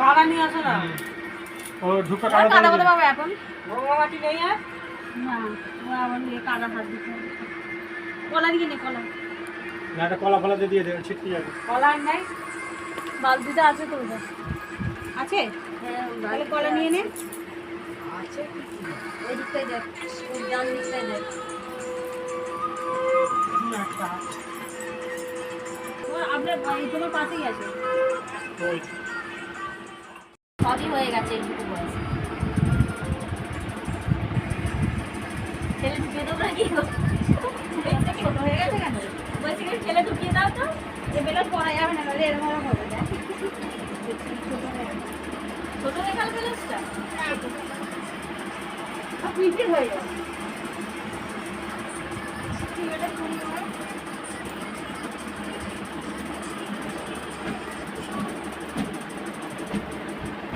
কাদা নিয়ে আসো না? ও ঢুকে আর কাদা কোথায় পাবো এখন? গঙ্গা মাটি নেই আর? না ও আবার নিয়ে কাদা হাত দিতে হবে। কলা নিয়ে নে কলা। না একটা কলা ফলা দিয়ে দিয়ে দেবে ছিটকে যাবে। কলা আর নাই? বালতিটা আছে তো আছে? তাহলে কলা নিয়ে নে। আছে। ওই দিকটাই দেখ ওই ডান দিকটাই দেখ। ও আপনার তোমার পাশেই আছে। ওই। সবই হয়ে গেছে, এইটুকু বয়স। ছেলে ঢুকিয়ে দেবো নাকি ছোট হয়ে গেছে কেন? বলছি কি, ছেলে ঢুকিয়ে দাও তো। এ বেলা পড়া যাবে না নাহলে এরকম হবে ছোট হয়ে গেল বেলাসটা পিঠে হয়ে যাবে